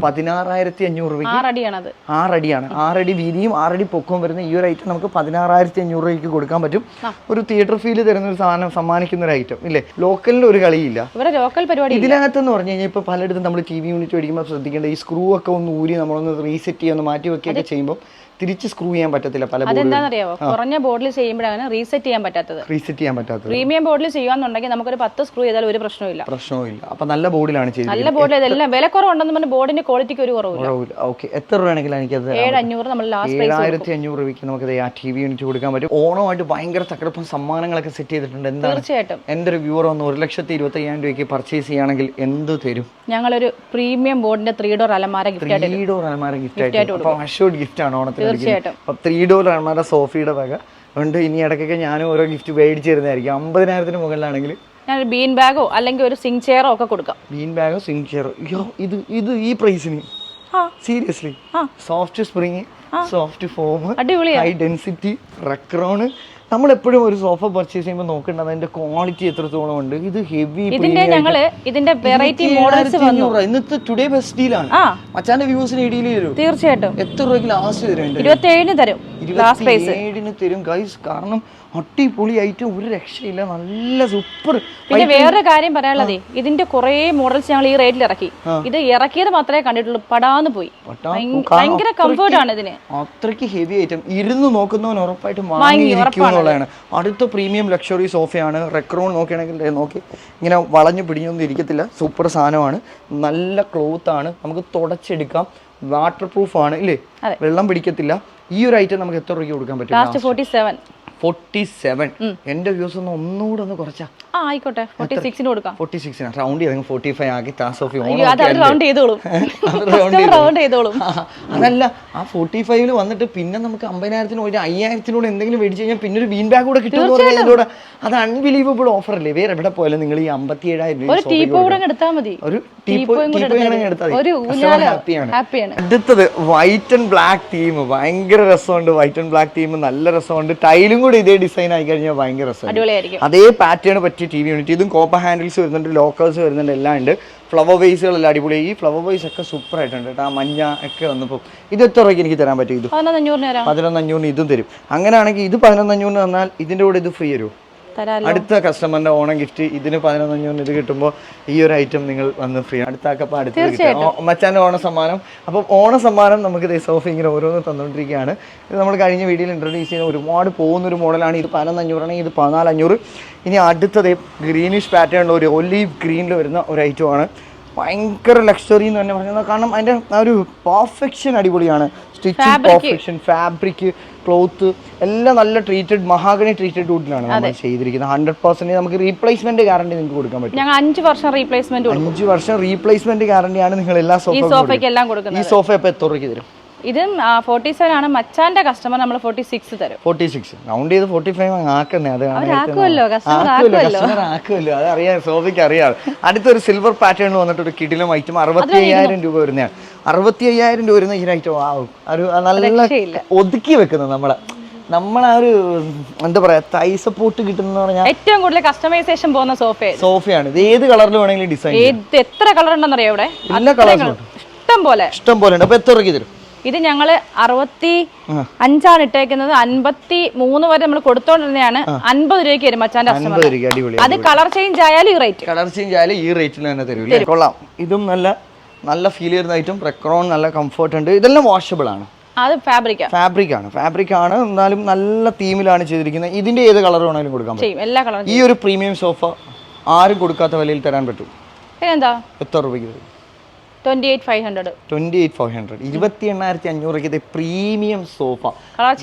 പതിനാറായിരത്തി അഞ്ഞൂറ് രൂപയ്ക്ക്. ആറടിയാണ്. ആറടി വീതിയും ആറടി പൊക്കവും വരുന്ന ഈ ഒരു ഐറ്റം നമുക്ക് പതിനാറായിരത്തി അഞ്ഞൂറ് രൂപയ്ക്ക് കൊടുക്കാൻ പറ്റും. ഒരു തിയേറ്റർ ഫീൽ തരുന്ന ഒരു സാധനം സമ്മാനിക്കുന്ന ഒരു ഐറ്റം ഇല്ലേ? ലോക്കലിൽ ഒരു കളിയില്ല. ഇതിനകത്ത് എന്ന് പറഞ്ഞു കഴിഞ്ഞാൽ ഇപ്പൊ പലയിടത്തും നമ്മൾ ടി വി യൂണിറ്റ് മേടിക്കുമ്പോൾ ശ്രദ്ധിക്കേണ്ട ഈ സ്ക്രൂ ഒക്കെ ഒന്ന് ഊരി നമ്മളൊന്ന് റീസെറ്റ് ചെയ്യുക ഒന്ന് മാറ്റി വെക്കുകയൊക്കെ ചെയ്യുമ്പോൾ തിരിച്ച് സ്ക്രൂ ചെയ്യാൻ പറ്റത്തില്ല പല അതെന്താണെന്നറിയാവോ? കുറഞ്ഞ ബോർഡിൽ ചെയ്യുമ്പോഴാണ് റീസെറ്റ് ചെയ്യാൻ പറ്റാത്തത്. റീസെറ്റ് ചെയ്യാൻ പറ്റാത്തത്. പ്രീമിയം ബോർഡിൽ ചെയ്യാന്നുണ്ടെങ്കിൽ നമുക്കൊരു പത്ത് സ്ക്രൂ ചെയ്താൽ ഒരു പ്രശ്നമില്ല പ്രശ്നവുമില്ല. അപ്പൊ നല്ല ബോർഡിലാണ് ചെയ്തത് നല്ല ബോർഡിൽ ഇതെല്ലാം വില കുറവുണ്ടെന്ന് പറഞ്ഞാൽ ബോർഡിന്റെ ക്വാളിറ്റിക്ക് ഒരു കുറവില്ല ഓക്കെ എത്ര രൂപയാണെങ്കിലും എനിക്കത് തരാൻ ഏഴ് അഞ്ഞൂറ് നമ്മൾ ലാസ്റ്റ് ഏഴായിരത്തി അഞ്ഞൂറ് രൂപയ്ക്ക് നമുക്ക് ആ ടി വി യൂണിറ്റ് കൊടുക്കാൻ പറ്റും. ഓണമായിട്ട് ഭയങ്കര തകർപ്പും സമ്മാനങ്ങളൊക്കെ സെറ്റ് ചെയ്തിട്ടുണ്ട്. എന്താണ്? തീർച്ചയായിട്ടും. എന്റെ ഒരു വ്യൂവർ ഒന്ന് ഒരു ലക്ഷത്തി ഇരുപത്തി അയ്യായിരം രൂപയ്ക്ക് പർച്ചേസ് ചെയ്യുകയാണെങ്കിൽ എന്ത് തരും? ഞങ്ങളൊരു പ്രീമിയം ബോർഡിന്റെ ത്രീ ഡോർ അലമാര ഗിഫ്റ്റ് ത്രീ. ഡോർ അലമാര ഗിഫ്റ്റ് ആയിട്ട് ഗിഫ്റ്റ് ആണ് ഓണത്തിന്. തീർച്ചയായിട്ടും. അപ്പം ത്രീ ഡോർ അലമാര സോഫിയുടെ വക. ഉണ്ട് ഇനി ഇടയ്ക്കൊക്കെ ഞാനും ഓരോ ഗിഫ്റ്റ് മേടിച്ച് തരുന്നതായിരിക്കും അമ്പതിനായിരത്തിന് മുകളിലാണെങ്കിൽ ഞാൻ ബീൻ ബാഗോ അല്ലെങ്കിൽ ഒരു സിങ് ചെയറോ ഒക്കെ കൊടുക്കാം. ബീൻ ബാഗോ സിങ് ചെയറോ അയ്യോ ഇത് ഇത് ഈ പ്രൈസിന് seriously. Soft spring soft foam high density Recron നമ്മൾ എപ്പോഴും ഒരു സോഫ പർച്ചേസ് ചെയ്യുമ്പോൾ നോക്കേണ്ടത് അതിന്റെ ക്വാളിറ്റി എത്രത്തോളം ഉണ്ട്? ഇത് ഹെവി ഇതിന്റെ ഞങ്ങൾ ഇതിന്റെ വെറൈറ്റി മോഡൽസ് വന്നു. ഇന്നത്തെ ടുഡേ ബെസ്റ്റ് ഡീലാണ് ആണ്. മച്ചാന്റെ വ്യൂസിന് ഇടയിൽ തരും. തീർച്ചയായിട്ടും. എത്ര രൂപയ്ക്ക് ലാസ്റ്റ് തരും എന്റെ ഇരുപത്തി ഏഴിന് തരും. ലാസ്റ്റ് പ്രൈസ് ഇരുപത്തിയേഴിന് തരും. ഗൈസ് കാരണം അടിപൊളി ആയിട്ട് ഒരു രക്ഷയില്ല. നല്ല സൂപ്പർ പിന്നെ വേറൊരു കാര്യം പറയാനുള്ളതേ ഇതിന്റെ കുറേ മോഡൽസ് ഞങ്ങൾ ഈ റേറ്റിൽ ഇറക്കി. ഇത് ഇറക്കിയത് മാത്രമേ കണ്ടിട്ടുള്ളൂ പടാന്ന് പോയി. ഭയങ്കര കംഫർട്ട് ആണ് ഇതിന്. അത്രയ്ക്ക് ഹെവി ഐറ്റം ഇരുന്ന് നോക്കുന്നവൻ ഉറപ്പായിട്ടും വാങ്ങിയിരിക്കും എന്നുള്ളതാണ്. അടുത്ത പ്രീമിയം ലക്ഷറി സോഫയാണ് റെക്രോൺ നോക്കുകയാണെങ്കിൽ നോക്കി. ഇങ്ങനെ വളഞ്ഞു പിടിഞ്ഞൊന്നും ഇരിക്കത്തില്ല. സൂപ്പർ സാധനമാണ്. നല്ല ക്ലോത്ത് ആണ്. നമുക്ക് തുടച്ചെടുക്കാം. വാട്ടർ പ്രൂഫ് ആണ് ഇല്ലേ? വെള്ളം പിടിക്കത്തില്ല. ഈ ഒരു ഐറ്റം നമുക്ക് എത്ര രൂപയ്ക്ക് കൊടുക്കാൻ പറ്റും? ലാസ്റ്റ്. ഫോർട്ടി സെവൻ എന്റെ വ്യൂസ് ഒന്ന് ഒന്നുകൂടെ ഒന്ന് കുറച്ചാ. ആയിക്കോട്ടെ. ഫോർട്ടി സിക്സിന് കൊടുക്കാം. ഫോർട്ടി സിക്സ് റൗണ്ട് ചെയ്ത് ഫോർട്ടി ഫൈവ് ആക്കി താസ് ഓഫ് റൗണ്ട് ചെയ്തോളും. റൗണ്ട് ചെയ്തോളും. അതല്ല ആ ഫോർട്ടി ഫൈവിൽ വന്നിട്ട് പിന്നെ നമുക്ക് അമ്പതിനായിരത്തിന് ഒരു അയ്യായിരത്തിനൂടെ എന്തെങ്കിലും മേടിച്ചു കഴിഞ്ഞാൽ പിന്നെ ഒരു ബീൻ ബാഗ് കൂടെ കിട്ടും പറഞ്ഞാൽ അത് അൺബിലീവബിൾ ഓഫർ അല്ലേ? വേറെ എവിടെ പോയാലും നിങ്ങൾ ഈ അമ്പത്തി ഏഴായിരം ഒരു ടീപ്പോ കൂടെ എടുത്താൽ മതി. ഒരു കൂടെ ഊഞ്ഞാൽ ഹാപ്പിയാണ് അടുത്തത് വൈറ്റ് ആൻഡ് ബ്ലാക്ക് തീം ഭയങ്കര രസമുണ്ട്. വൈറ്റ് ആൻഡ് ബ്ലാക്ക് തീം നല്ല രസമുണ്ട്. ടൈലും കൂടി ഇതേ ഡിസൈൻ ആയി കഴിഞ്ഞാൽ ഭയങ്കര രസമാണ് അടിപൊളിയായിരിക്കും. അതേ പാറ്റേൺ പറ്റിയ ടി വി യൂണിറ്റ് ഇതും കോപ്പർ ഹാൻഡിൽസ് വരുന്നുണ്ട് ലോക്കേഴ്സ് വരുന്നുണ്ട് എല്ലാം ഉണ്ട്. ഫ്ലവർ വൈസുകളെല്ലാം അടിപൊളി. ഈ ഫ്ലവർ വൈസ് ഒക്കെ സൂപ്പർ ആയിട്ടുണ്ട് കേട്ടോ. ആ മഞ്ഞ ഒക്കെ വന്നപ്പോൾ ഇത് എത്ര രൂപയ്ക്ക് എനിക്ക് തരാൻ പറ്റും ഇത്? പതിനൊന്നഞ്ഞൂറിന് ഇതും തരും. അങ്ങനെയാണെങ്കിൽ ഇത് പതിനൊന്നഞ്ഞൂറിന് തന്നാൽ ഇതിന്റെ കൂടെ ഇത് ഫ്രീ വരുമോ അടുത്ത കസ്റ്റമറിന്റെ ഓണം ഗിഫ്റ്റ് ഇതിന് പതിനൊന്ന് അഞ്ഞൂറിന് ഇത് കിട്ടുമ്പോൾ ഈ ഒരു ഐറ്റം നിങ്ങൾ വന്ന് ഫ്രീ അടുത്താക്കപ്പോൾ അടുത്ത് ഓ- മച്ചാന്റെ ഓണ സമ്മാനം അപ്പം ഓണ സമ്മാനം നമുക്ക് ദേ ഓഫ് ഇങ്ങനെ ഓരോന്ന് തന്നുകൊണ്ടിരിക്കുകയാണ് ഇത് നമ്മൾ കഴിഞ്ഞ വീഡിയോയിൽ ഇൻട്രൊഡ്യൂസ് ചെയ്യുന്ന ഒരുപാട് പോകുന്ന ഒരു മോഡലാണ്. ഇത് പതിനൊന്നഞ്ഞൂറാണെങ്കിൽ ഇത് പതിനാലഞ്ഞൂറ്. ഇനി അടുത്തത് ഗ്രീനിഷ് പാറ്റേണിൽ ഒരു ഒലീവ് ഗ്രീനിൽ വരുന്ന ഒരു ഐറ്റമാണ് ഭയങ്കര ലക്ഷറി എന്ന് തന്നെ പറയുന്നത് കാരണം അതിന്റെ ആ ഒരു പെർഫെക്ഷൻ അടിപൊളിയാണ്. സ്റ്റിച്ചിങ് പെർഫെക്ഷൻ ഫാബ്രിക് ക്ലോത്ത് എല്ലാം നല്ല ട്രീറ്റഡ് മഹാഗണി ട്രീറ്റഡ് വുഡിലാണ് നമ്മൾ ചെയ്തിരിക്കുന്നത്. ഹൺഡ്രഡ് പെർസെന്റ് നമുക്ക് റീപ്ലേസ്മെന്റ് ഗ്യാരണ്ടി നിങ്ങൾക്ക് കൊടുക്കാൻ പറ്റും. ഞങ്ങൾ അഞ്ച് വർഷം റീപ്ലേസ്മെന്റ് അഞ്ച് വർഷം റീപ്ലേസ്മെന്റ് ഗ്യാരണ്ടിയാണ് നിങ്ങൾ എല്ലാ ഈ സോഫ സോഫയ്ക്ക് എല്ലാം കൊടുക്കുന്നത്. ഈ സോഫ ഇപ്പൊ എത്ര രൂപയ്ക്ക് തരും? ഇതും ഫോർട്ടി സെവൻ ആണ്. മച്ചാന്റെ കസ്റ്റമർ നമ്മൾ ഫോർട്ടി സിക്സ് തരും. ഫോർട്ടി സിക്സ് റൗണ്ട് ചെയ്ത് ഫോർട്ടി ഫൈവ് ആക്കുന്നേ. അത് ആക്കുമല്ലോ കസ്റ്റമർ ആക്കുമല്ലോ അത് അറിയാം സോഫയ്ക്ക് അറിയാം. അടുത്തൊരു സിൽവർ പാറ്റേൺ വന്നിട്ട് ഒരു കിടിലം ഐറ്റം അറുപത്തി അയ്യായിരം രൂപ വരുന്നതാണ്. അറുപത്തി അയ്യായിരം രൂപ വരുന്ന ഈ ഐറ്റം ആവും ഒരു നല്ല ഒതുക്കി വെക്കുന്നത് നമ്മളെ. നമ്മളെ ഒരു എന്താ പറയാ തൈ സപ്പോർട്ട് കിട്ടുന്ന പറഞ്ഞാൽ ഏറ്റവും കൂടുതൽ കസ്റ്റമൈസേഷൻ പോകുന്ന സോഫ സോഫയാണ്. ഇത് ഏത് കളറിൽ വേണമെങ്കിലും ഡിസൈൻ എത്ര കളർ ഉണ്ടെന്നറിയാം ഇവിടെ? എല്ലാ കളേഴ്സും ഉണ്ട് ഇഷ്ടം പോലെ. ഇഷ്ടം പോലെ ഉണ്ട്. അപ്പൊ എത്ര രൂപയ്ക്ക് തരും? ഇത് ഞങ്ങൾ അറുപത്തി. അഞ്ചാണ് ഇട്ടേക്കുന്നത്. അൻപത്തി മൂന്ന് വരെ നമ്മൾ കൊടുത്തോണ്ടിരുന്നതാണ് അൻപത് രൂപയ്ക്ക് വരും മച്ചാന്റെ കസ്റ്റമർ. അത് കളർ ചേഞ്ച് ആയാലും ഈ റേറ്റ്. കളർ ചേഞ്ച് ആയാലും ഈ റേറ്റിൽ തന്നെ തരും ഇല്ലേ? കൊള്ളാം. ഇതും നല്ല നല്ല ഫീൽ ചെയ്യുന്ന ഐറ്റം റെക്രോൺ നല്ല കംഫർട്ട് ഉണ്ട്. ഇതെല്ലാം വാഷബിൾ ആണ്. അത് ഫാബ്രിക് ഫാബ്രിക് ആണ്. ഫാബ്രിക് ആണ്. എന്നാലും നല്ല തീമിലാണ് ചെയ്തിരിക്കുന്നത്. ഇതിന്റെ ഏത് കളർ വേണമെങ്കിലും കൊടുക്കാൻ പറ്റും. ചെയ്യും എല്ലാ കളറും ഈ ഒരു പ്രീമിയം സോഫ ആരും കൊടുക്കാത്ത വിലയിൽ തരാൻ പറ്റും. പിന്നെന്താ? എത്ര രൂപയ്ക്ക് തരും? Twenty eight five hundred twenty eight five hundred ഇരുപത്തി എണ്ണായിരത്തി അഞ്ഞൂറ് രൂപയ്ക്ക് പ്രീമിയം സോഫ കളർ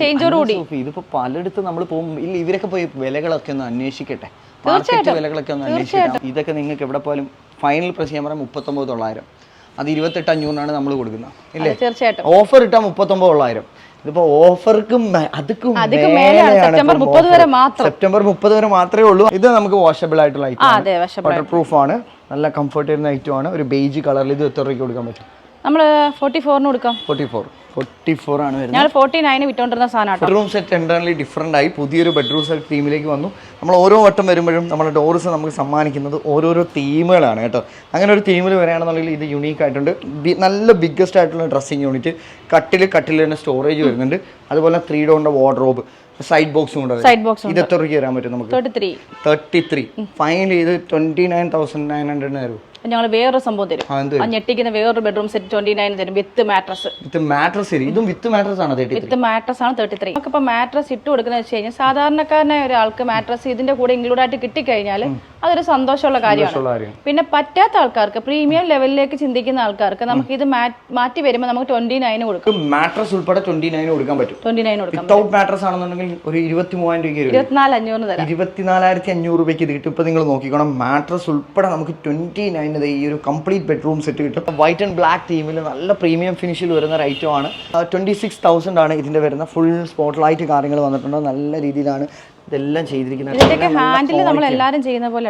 സോഫ. ഇതിപ്പോ പലയിടത്ത് നമ്മൾ പോകും. ഇല്ല ഇവരൊക്കെ പോയി വിലകളൊക്കെ ഒന്ന് അന്വേഷിക്കട്ടെ. മാർക്കറ്റ് വിലകളൊക്കെ ഒന്ന് അന്വേഷിക്കട്ടെ. ഇതൊക്കെ നിങ്ങൾക്ക് എവിടെ പോലും ഫൈനൽ പ്രൈസ് ഞാൻ പറയാം മുപ്പത്തൊമ്പത് തൊള്ളായിരം. അത് ഇരുപത്തെട്ട് അഞ്ഞൂറിനാണ് നമ്മൾ കൊടുക്കുന്നത്. ഇല്ലേ? തീർച്ചയായിട്ടും. ഓഫർ ഇട്ടാൽ മുപ്പത്തൊമ്പത് തൊള്ളായിരം. ഇതിപ്പോ ഓഫർക്കും അതുക്കും. സെപ്റ്റംബർ മുപ്പത് വരെ മാത്രമേ ഉള്ളൂ. ഇത് നമുക്ക് വാഷബിൾ ആയിട്ടുള്ള വാട്ടർ പ്രൂഫ് ആണ്. നല്ല കംഫർട്ട് ഐറ്റം ആണ്. ഒരു ബേജ് കളറിൽ ഇത് എത്ര രൂപയ്ക്ക് കൊടുക്കാൻ പറ്റും? നമ്മൾ ഫോർട്ടി ഫോറിന് കൊടുക്കാം. ഫോർട്ടി ഫോർ ഫോർട്ടി ഫോർ ആണ് വരുന്നത്. ഞങ്ങൾ ഫോർട്ടി നയന് വിറ്റോണ്ടിരുന്ന സാധനം ബെഡ്റൂം സെറ്റ് എന്റർലി ഡിഫറെന്റ് ആയി. പുതിയൊരു ബെഡ്റൂം സെറ്റ് തീമിലേക്ക് വന്നു. നമ്മൾ ഓരോ വട്ടം വരുമ്പോഴും നമ്മുടെ ഡോർസ് നമുക്ക് സമ്മാനിക്കുന്നത് ഓരോരോ തീമുകളാണ് കേട്ടോ. അങ്ങനെ ഒരു തീമിൽ വരികയാണെന്നുണ്ടെങ്കിൽ ഇത് യുണീക്ക് ആയിട്ടുണ്ട്. നല്ല ബിഗ്ഗസ്റ്റ് ആയിട്ടുള്ള ഡ്രസ്സിങ് യൂണിറ്റ് കട്ടിൽ കട്ടിൽ തന്നെ സ്റ്റോറേജ് വരുന്നുണ്ട്. അതുപോലെ ത്രീ ഡോറിന്റെ വാർഡ്രോബ് സൈഡ് ബോക്സും ഉണ്ട്? സൈഡ് ബോക്സ് ഇത് എത്ര രൂപയ്ക്ക് തരാൻ പറ്റും നമുക്ക്? Thirty three thirty three final ഇത് ട്വന്റി നയൻ തൗസൻഡ് നയൻ ഹൺഡ്രഡിന് തരും. ഞങ്ങൾ വേറൊരു സംഭവം തരും. ആ ഞെട്ടിക്കുന്ന വേറൊരു ബെഡ്റൂം സെറ്റ് ട്വന്റി നയൻ തരും വിത്ത് മാട്രസ് വിത്ത് മാട്രസ് ഇതും വിത്ത് മാട്രസ് ആണ് വിത്ത് മാട്രസ് ആണ് തേർട്ടി ത്രീ നമുക്കിപ്പോൾ മാട്രസ് ഇട്ട് കൊടുക്കുന്നത് വെച്ച് കഴിഞ്ഞാൽ സാധാരണക്കാരനായ ഒരാൾക്ക് മാട്രസ് ഇതിന്റെ കൂടെ ഇൻക്ലൂഡ് ആയിട്ട് കിട്ടിക്കഴിഞ്ഞാൽ അതൊരു സന്തോഷമുള്ള കാര്യമാണ്. പിന്നെ പറ്റാത്ത ആൾക്കാർക്ക് പ്രീമിയം ലെവലിലേക്ക് ചിന്തിക്കുന്ന ആൾക്കാർക്ക് നമുക്ക് ഇത് മാറ്റി വരുമ്പോൾ നമുക്ക് ട്വന്റി നയന് കൊടുക്കും മാട്രസ് ഉൾപ്പെടെ ട്വന്റി നയൻ കൊടുക്കാൻ പറ്റും. ട്വന്റി നയൻ കൊടുക്കാം വിത്തൗട്ട് മാട്രസ് ആണെന്നുണ്ടെങ്കിൽ ഒരു ഇരുപത്തി മൂവായിരം രൂപയ്ക്ക് വരും. ഇരുപത്തിനാല് അഞ്ഞൂറ് തരാം. ഇരുപത്തിനാലായിരത്തി അഞ്ഞൂറ് രൂപയ്ക്ക് ഇത് കിട്ടും ഇപ്പൊ നിങ്ങൾ നോക്കിക്കോണം. മാട്രസ് ഉൾപ്പെടെ നമുക്ക് ട്വന്റി നയൻ ഈ ഒരു കംപ്ലീറ്റ് ബെഡ്റൂം സെറ്റ് കിട്ടും. വൈറ്റ് ആൻഡ് ബ്ലാക്ക് തീമിൽ നല്ല പ്രീമിയം ഫിനിഷിൽ വരുന്ന ഒരു ഐറ്റം ആണ്. ട്വന്റി സിക്സ് തൗസൻഡ് ആണ് ഇതിന്റെ വരുന്ന ഫുൾ സ്പോട്ട് ലൈറ്റ് കാര്യങ്ങൾ വന്നിട്ടുണ്ട്. നല്ല രീതിയിലാണ് ഇതെല്ലാം ചെയ്തിരിക്കുന്നത്. ഇതിന്റെയൊക്കെ ഹാൻഡിൽ നമ്മൾ എല്ലാവരും ചെയ്യുന്ന പോലെ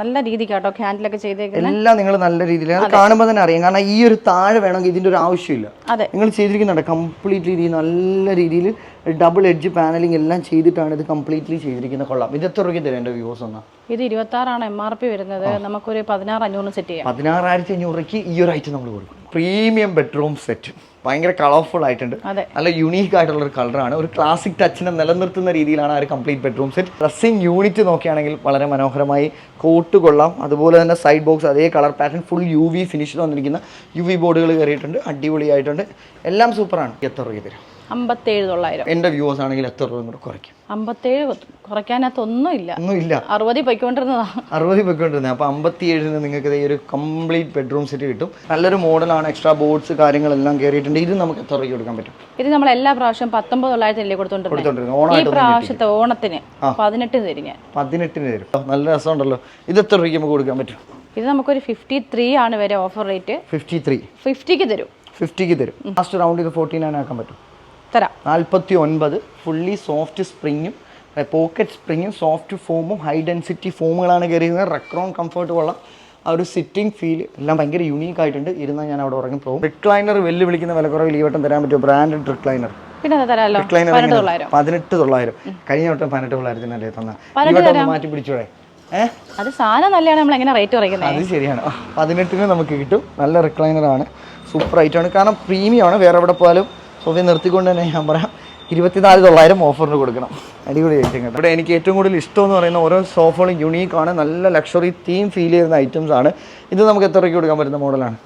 നല്ല രീതിക്ക് രീതിക്കാട്ടോ ഹാൻഡിലൊക്കെ ചെയ്തേക്കുന്നത് എല്ലാം നിങ്ങൾ നല്ല രീതിയിൽ കാണുമ്പോൾ തന്നെ അറിയാം. കാരണം ഈ ഒരു താഴെ വേണമെങ്കിൽ ഇതിന്റെ ഒരു ആവശ്യമില്ല. അതെ. നിങ്ങൾ ചെയ്തിരിക്കുന്നുണ്ട്. കംപ്ലീറ്റ് രീതിയിൽ നല്ല രീതിയിൽ ഡബിൾ എഡ്ജ് പാനലിംഗ് എല്ലാം ചെയ്തിട്ടാണ് ഇത് കംപ്ലീറ്റ്ലി ചെയ്തിരിക്കുന്നത്. കൊള്ളാം. ഇത് എത്ര രൂപയ്ക്ക് തരാം എന്റെ വ്യൂസ് ഒന്ന്? ഇത് ഇരുപത്തി ആറാണ് എം ആർ പി വരുന്നത് നമുക്കൊരു പതിനാറ് അഞ്ഞൂറ് സെറ്റ് ചെയ്യാം. പതിനാറായിരത്തി അഞ്ഞൂറ് രൂപയ്ക്ക് ഈ ഒരു ഐറ്റം നമ്മൾ കൊടുക്കും. പ്രീമിയം ബെഡ്റൂം സെറ്റ് ഭയങ്കര കളർഫുൾ ആയിട്ടുണ്ട്. നല്ല യുണീക്ക് ആയിട്ടുള്ള ഒരു കളറാണ് ഒരു ക്ലാസിക് ടച്ചിനെ നിലനിർത്തുന്ന രീതിയിലാണ് ആ ഒരു complete bedroom set dressing unit നോക്കുകയാണെങ്കിൽ വളരെ മനോഹരമായി കോട്ട് കൊള്ളാം. അതുപോലെ തന്നെ സൈഡ് ബോക്സ് അതേ colour pattern full U V ഫിനിഷിൽ വന്നിരിക്കുന്ന യു വി ബോർഡുകൾ കയറിയിട്ടുണ്ട്. അടിപൊളിയായിട്ടുണ്ട്. എല്ലാം സൂപ്പറാണ് എത്ര രൂപ തരും? അമ്പത്തേഴ് തൊള്ളായിരം. എന്റെ വ്യൂവേഴ്സ് ആണെങ്കിൽ എത്ര രൂപ കൂടെ കുറയ്ക്കും? അമ്പത്തേഴ് കുറയ്ക്കാനകത്ത് ഒന്നുമില്ല. ഒന്നുമില്ല. അറുപതിൽ പൊയ്ക്കൊണ്ടിരുന്നതാ. അറുപത് പൊയ്ക്കൊണ്ടിരുന്നത്. അപ്പോൾ അമ്പത്തിയേഴിന് നിങ്ങൾക്ക് ഈ ഒരു കംപ്ലീറ്റ് ബെഡ്റൂം സെറ്റ് കിട്ടും. നല്ലൊരു മോഡലാണ് എക്സ്ട്രാ ബോർഡ്സ് കാര്യങ്ങളെല്ലാം കയറിയിട്ടുണ്ട് ഇത് നമുക്ക് എത്ര രൂപയ്ക്ക് കൊടുക്കാൻ പറ്റും? ഇത് നമ്മൾ എല്ലാ പ്രാവശ്യം പത്തൊമ്പത് തൊള്ളായിരത്തല്ലേ കൊടുത്തോണ്ടിരുന്നത് ഈ പ്രാവശ്യത്തെ ഓണത്തിന് പതിനെട്ടിന് തരും ഞാൻ. പതിനെട്ടിന് തരും. നല്ല രസമുണ്ടല്ലോ. ഇത് എത്ര രൂപയ്ക്ക് നമുക്ക് കൊടുക്കാൻ പറ്റും? ഇത് നമുക്കൊരു ഫിഫ്റ്റി ത്രീ ആണ് വരെ ഓഫർ റേറ്റ് ഫിഫ്റ്റി ത്രീ ഫിഫ്റ്റിക്ക് തരും. ഫിഫ്റ്റിക്ക് തരും. ലാസ്റ്റ് റൗണ്ട് ഇത് ഫോർട്ടി നയൻ ആക്കാൻ പറ്റും. തരാം. നാൽപ്പത്തി ഒൻപത് ഫുള്ളി സോഫ്റ്റ് സ്പ്രിങ്ങും പോക്കറ്റ് സ്പ്രിങ്ങും സോഫ്റ്റ് ഫോമും ഹൈ ഡെൻസിറ്റി ഫോമുകളാണ് കയറിയിരുന്നത്. റെക്രോൺ കംഫർട്ട് കൊള്ളാം ആ ഒരു സിറ്റിംഗ് ഫീൽ എല്ലാം ഭയങ്കര യൂണീക്ക് ആയിട്ടുണ്ട്. ഇരുന്നാൽ ഞാൻ അവിടെ ഉറങ്ങി പോകും. റിക്ലൈനർ വെല്ലുവിളിക്കുന്ന വിലക്കുറവിൽ ഈ വട്ടം തരാൻ പറ്റുമോ? ബ്രാൻഡഡ് റിക്ലൈനർ റിക്ലൈനർ പതിനെട്ട് തൊള്ളായിരം. കഴിഞ്ഞ വട്ടം പതിനെട്ട് തൊള്ളായിരത്തിനല്ലേ തന്ന? ഈ വട്ടം മാറ്റി പിടിച്ചോടെ. അത് സാധനം നല്ലതാണ്. നമ്മൾ എങ്ങനെ റേറ്റ് കുറയ്ക്കുന്നത് അത് ശരിയാണ്. പതിനെട്ടിന് നമുക്ക് കിട്ടും. നല്ല റിക്ലൈനർ ആണ്. സൂപ്പർ ആണ്. കാരണം പ്രീമിയം ആണ്. വേറെ എവിടെ പോയാലും സോഫി നിർത്തിക്കൊണ്ട് തന്നെ ഞാൻ പറയാം ഇരുപത്തിനാല് തൊള്ളായിരം ഓഫറിന് കൊടുക്കണം. അടിപൊളി ഐറ്റം കേട്ടോ. ഇവിടെ എനിക്ക് ഏറ്റവും കൂടുതൽ ഇഷ്ടം എന്ന് പറയുന്ന ഓരോ സോഫകളും യുണീക്ക് ആണ് നല്ല ലക്ഷറി തീം ഫീൽ ചെയ്യുന്ന ഐറ്റംസ് ആണ്. ഇത് നമുക്ക് എത്ര രൂപയ്ക്ക് കൊടുക്കാൻ പറ്റുന്ന മോഡലാണ്?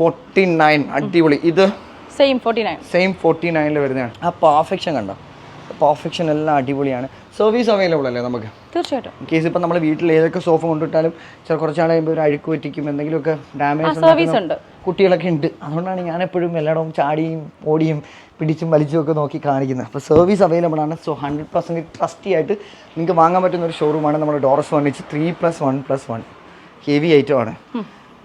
ഫോർട്ടി നയൻ അടിപൊളി. ഇത് same forty nine same forty നയനിൽ വരുന്നതാണ്. ആ പെർഫെക്ഷൻ കണ്ടോ? പെർഫെക്ഷൻ എല്ലാം അടിപൊളിയാണ്. സർവീസ് അവൈലബിൾ അല്ലേ നമുക്ക്? തീർച്ചയായിട്ടും. ഇൻ കേസ് ഇപ്പം നമ്മൾ വീട്ടിൽ ഏതൊക്കെ സോഫ കൊണ്ടിട്ടാലും ചില കുറച്ചാൾ കഴിയുമ്പോൾ ഒരു അഴുക്ക് പറ്റിക്കും എന്തെങ്കിലുമൊക്കെ ഡാമേജ് സർവീസ് ഉണ്ട്. കുട്ടികളൊക്കെ ഉണ്ട്. അതുകൊണ്ടാണ് ഞാൻ എപ്പോഴും എല്ലായിടവും ചാടിയും ഓടിയും പിടിച്ചും വലിച്ചും ഒക്കെ നോക്കി കാണിക്കുന്നത്. അപ്പോൾ സർവീസ് അവൈലബിൾ ആണ്. സോ ഹൺഡ്രഡ് പെർസെന്റ് ട്രസ്റ്റി ആയിട്ട് നിങ്ങൾക്ക് വാങ്ങാൻ പറ്റുന്ന ഒരു ഷോറൂമാണ് നമ്മുടെ ഡോറസ് furniture three plus one plus one heavy item ആണ്.